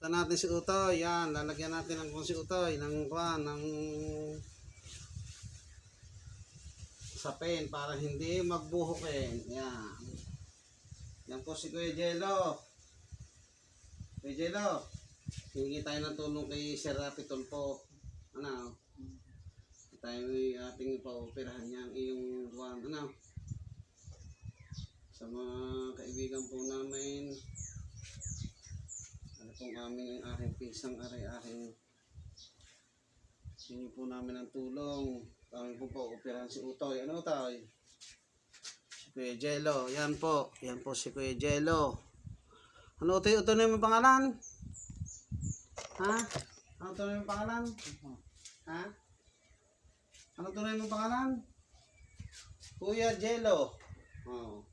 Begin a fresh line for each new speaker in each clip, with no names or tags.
Ito natin si Utoy. Yan, lalagyan natin ng kung si Utoy ng kwan, ng sapin para hindi magbuhukin. Yan. Yan po si Kuya Jello. Kuya Jello, hingi tayo ng tulong kay Sir Rapi Tulpo. Ano? Tayo ay ating paoperahan niya iyong kwan. Ano? Sa mga kaibigan po namin, pong aming aking pisang aray aking Hingi po namin ng tulong. Kami po po operahan si Utoy. Ano Utoy? Si Kuya Jello. Yan po. Yan po si Kuya Jello. Ano Utoy? Utoy na yung pangalan? Ha? Ano tunay yung pangalan? Ha? Ano tunay yung pangalan? Kuya Jello. Oh.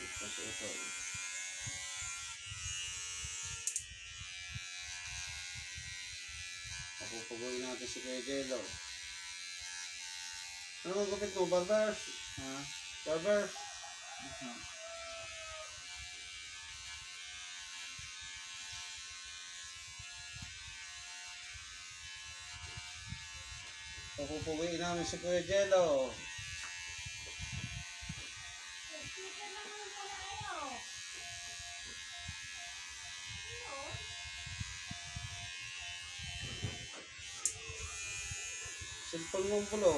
Ito si Utoy. Papupugoy natin si Kuya Jello. Ano ang gupit mo? Barber?
Ha?
Barber? Papupugoy namin si Kuya Jello. Mong pulo.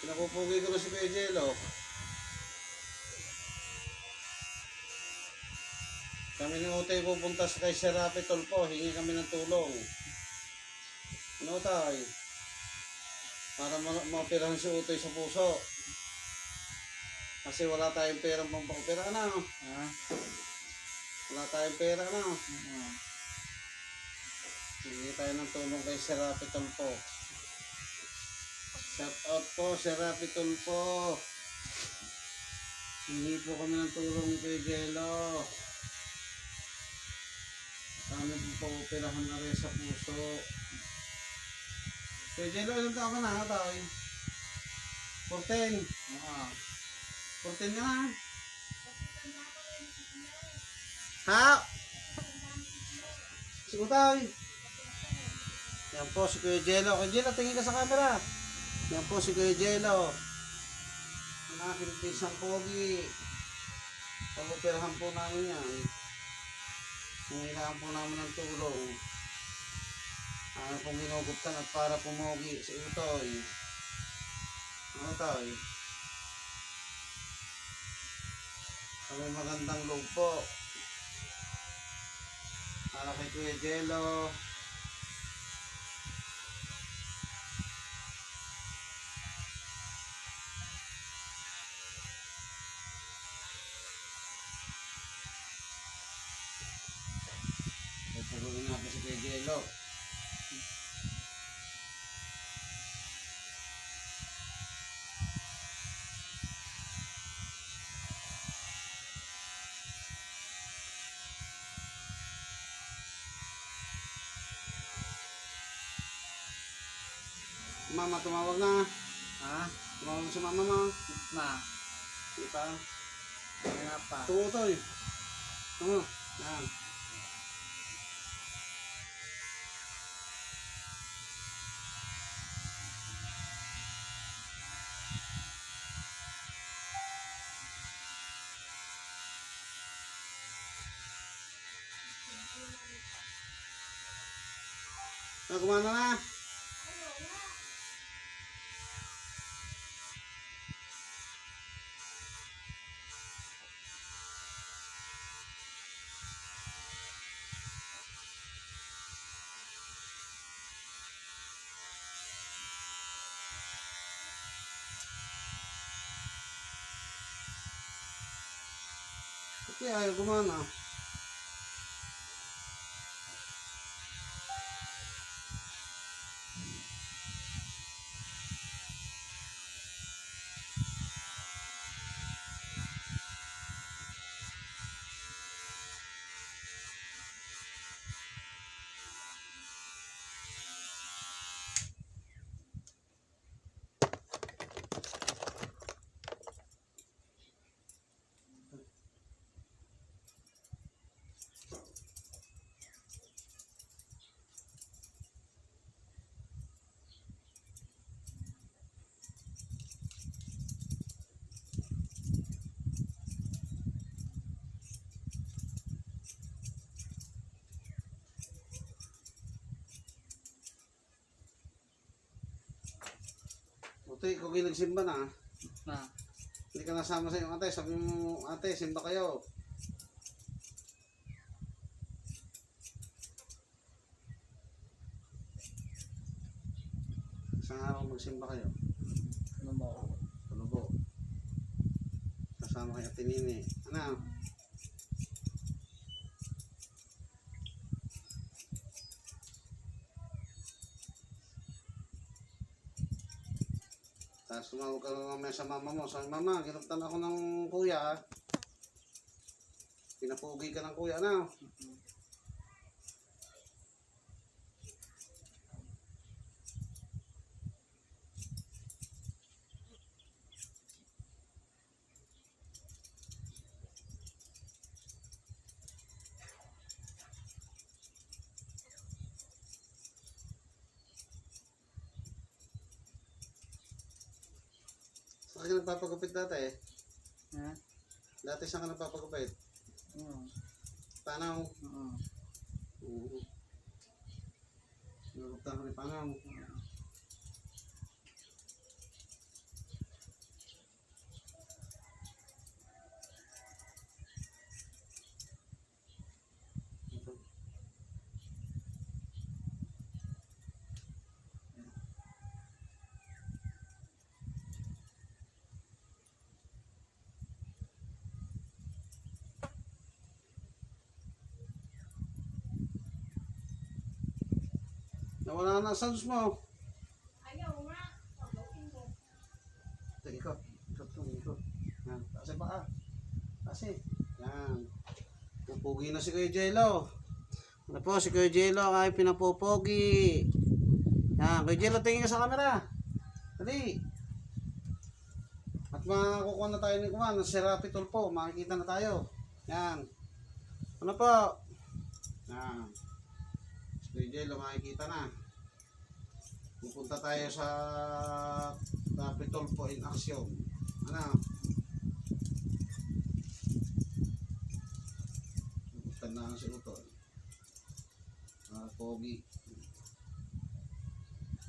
Pinapupugoy ko na si Kuya Jello. Kami ni Utay pupunta sa kay Serapi Tolpo. Hingi kami ng tulong. Ano tayo? Para ma- maoperahan si Utay sa puso. Kasi wala tayong perang pampakopera na.
Ha?
Wala tayong pera na.
Oo.
Hingi tayo ng tulong kay Serapi Tolpo. Shout out po, Serapi Tolpo. Hingi po kami ng tulong kay Jello. Kami po pa operahan na rin sa puso. Kay Jello, ilang taon ka na, tayo? 14.
Oo.
14 ka na. Ha? Si Utay. Yan po si Kuya Jello. Kuya Jello, tingin ka sa camera. Yan po si Kuya Jello. Ang aking pisang pogi. Pag-operahan po namin yan. Hingilaan po namin ng tulong. Ano pong ginuguptan at para pumogi si Utoy. Ano tayo? Kami magandang loob po. Para kay Kuya Jello. Pagpagawin natin si Kuya Jello. Mama, tumawag na.
Ha?
Tumawag na si mama mo.
Na.
Di pa.
Kaya pa.
Tutoy. Ano? Yan. Ah, kumana na. Kaya ayaw kumana. Utoy, kung nagsimba na,
Na.
hindi ka nasama sa iyong ate. Sabi mo, ate, simba kayo. Isang araw magsimba kayo.
Ano mo?
Tulubo. Kasama kay Ate Nini. Ano? Tumawag ka mamaya sa mama mo. Sabi, mama, ginuptan ako ng kuya. ah." Pinapugi ka ng kuya, ano? Nagpapagupit dati eh?
Ha?
Dati saan ka nagpapagupit?
Oo.
Panaw.
Oo.
Oo. Ko ni Panaw. Ito. Nawala na sounds mo.
Ayaw nga. Pagawin mo.
Ito, ikot. Ikot to, ikot. Yan. Kasi pa ah. Kasi. Yan. Pupugi na si Kuya Jello. Ano po, si Kuya Jello ay pinapupogi. Yan. Kuya Jello, tingin ka sa camera. Dali. At makukuha na tayo ni Kuwan. Si Rapi Tulpo. Makikita na tayo. Yan. Ano po? Yan. Si Kuya Jello, makikita na. Pupunta tayo sa Capitol po in action. Ano? Pupunta na si Utol. Ah, Pogi.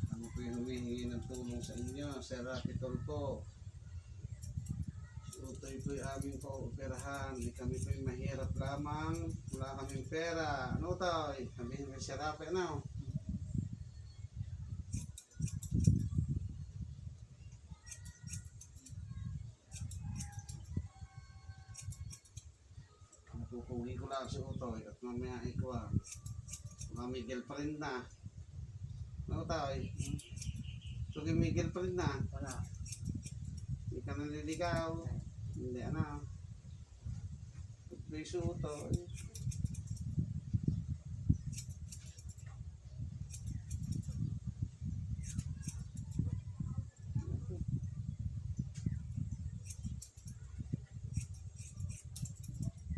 Ano po yung humihingi ng tulong sa inyo? Sir Capitol po. Si Utoy po aming paoperahan. Hindi kami po yung mahirap lamang. Wala kaming pera. Ano Utoy? Sabihin kay Sir Rapi, ano? Pupugi ko lang si Utoy at mamaya ikaw Mga Miguel pa rin na. Ano Utoy? So Miguel pa rin na.
Wala.
Hindi ka naliligaw. Hindi. Pupugi si Utoy.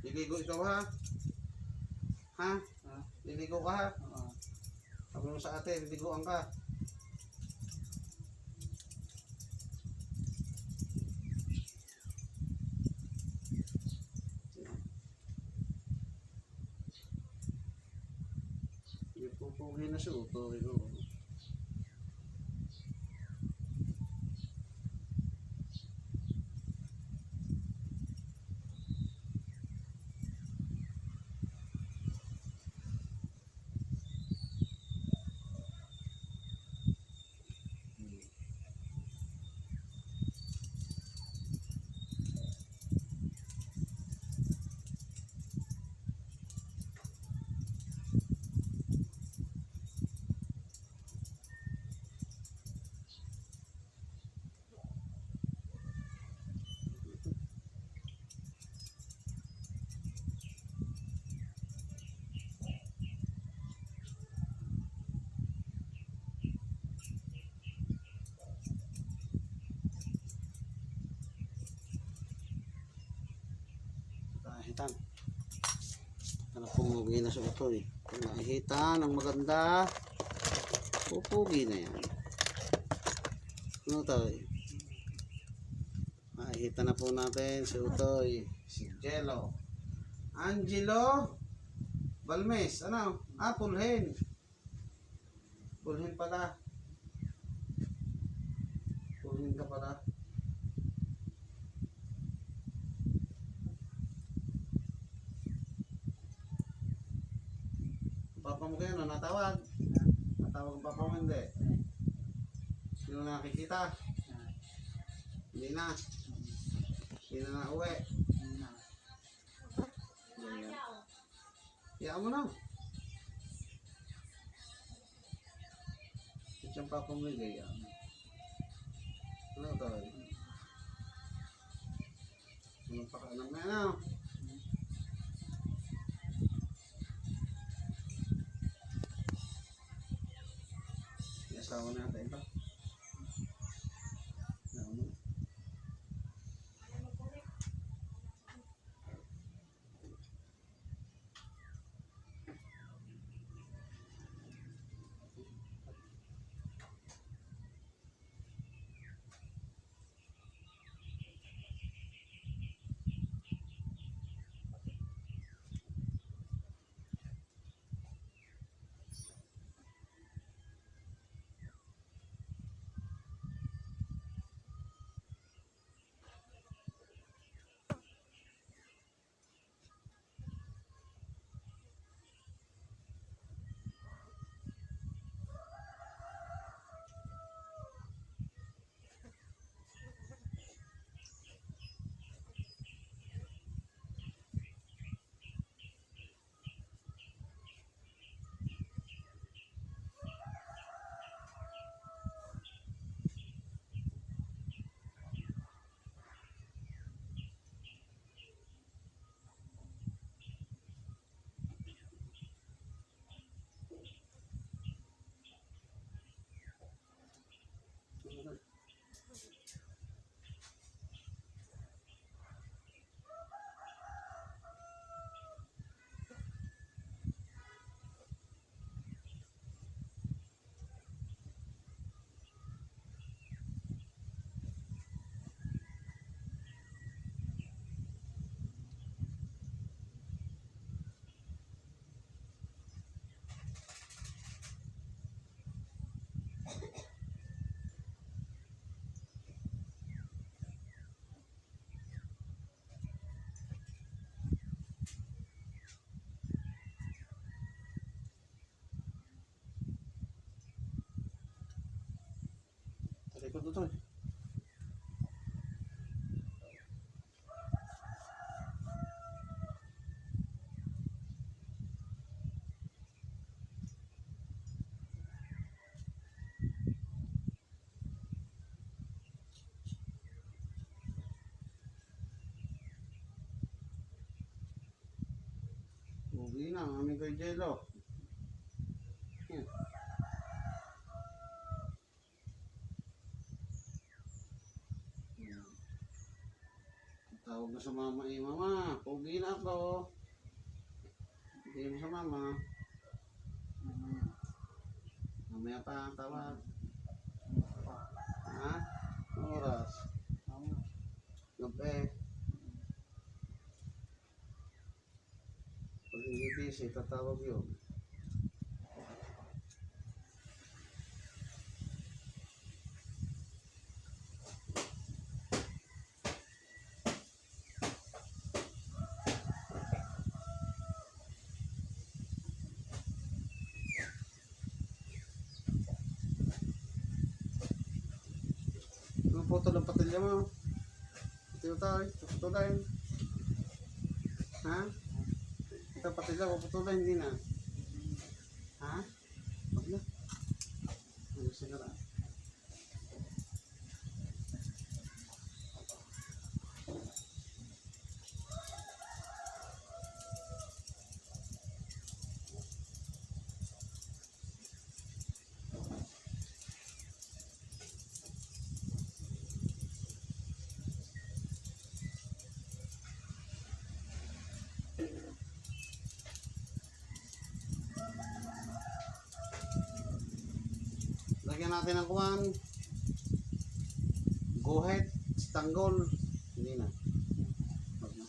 Liligo ikaw ha? Ha? Liligo ka ha? Sabi mo sa ate, liliguan ka. Ipupugi na siya, utoy ko. Kahitan. Ano pumugi na sa utoy. Kung nakihita ng maganda, pupugi na yan. Ano tayo? Makikita na po natin si Utoy, si Jello. Angelo Balmes, ano? Ah, Pulhen. Pulhen pala. Tumingin ka pala. Papa mo kayo, no? natawag. Natawag papa mo, hindi. Sino nakikita? Hindi na. Hindi na na uwi.
na.
Kaya mo na. Papa mo gaya. Ano to? Ano pa ka naman ano? Asawa na natin ito. Talikod ito eh. Uwi na, aming kay Jello. Hmm. Tawag na sa mama eh, mama, pogi na ako. Hindi mo sa mama.
Mm.
Mamaya pa ang tawag. Ha? Oras? Gabi. Pag hindi busy, tatawag yun. Ano po ito ng patilya mo? Ito tayo, putulay. Ha? Ito patilya ko, putulay, hindi na. Ha? Wag na. Ano sigara? Lagyan natin ng kuwan. Ahead. Tanggol. Hindi na. Wag na.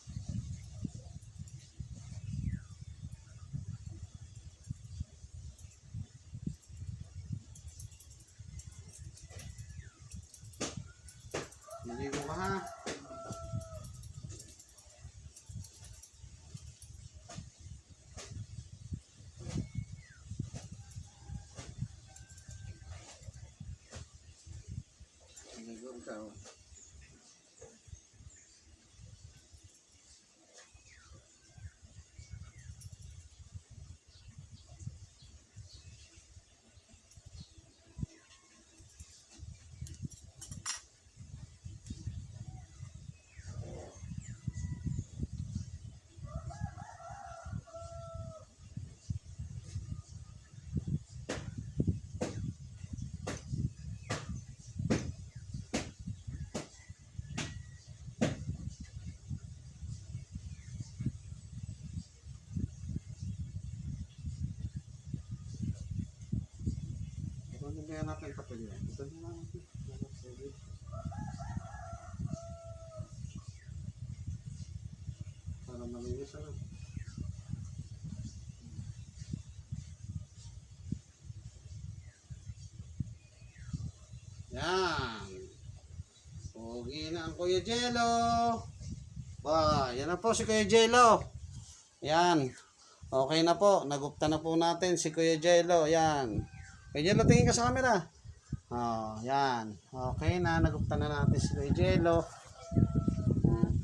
Ikaw. Ito na kaya na. Para malinis ano. Yan. Pogi na ang Kuya Jello. Ba, yan na po si Kuya Jello. Yan. Okay na po. Nagupta na po natin si Kuya Jello. Yan. Kuya Jello, tingin ka sa camera. Oh, yan. Okay na. Nagupta na natin si Kuya Jello.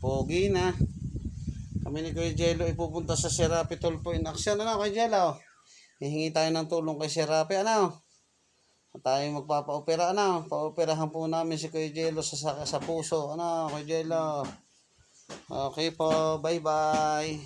Pogi na. Kami ni Kuya Jello ipupunta sa Serapi Tulpo in action. Ano, Kuya Jello? Hihingi tayo ng tulong kay Serapi. Ano? Tayo magpapa-opera. Ano? Pa-operahan po namin si Kuya Jello sa, sa, sa puso. Ano, Kuya Jello? Okay po. Bye-bye.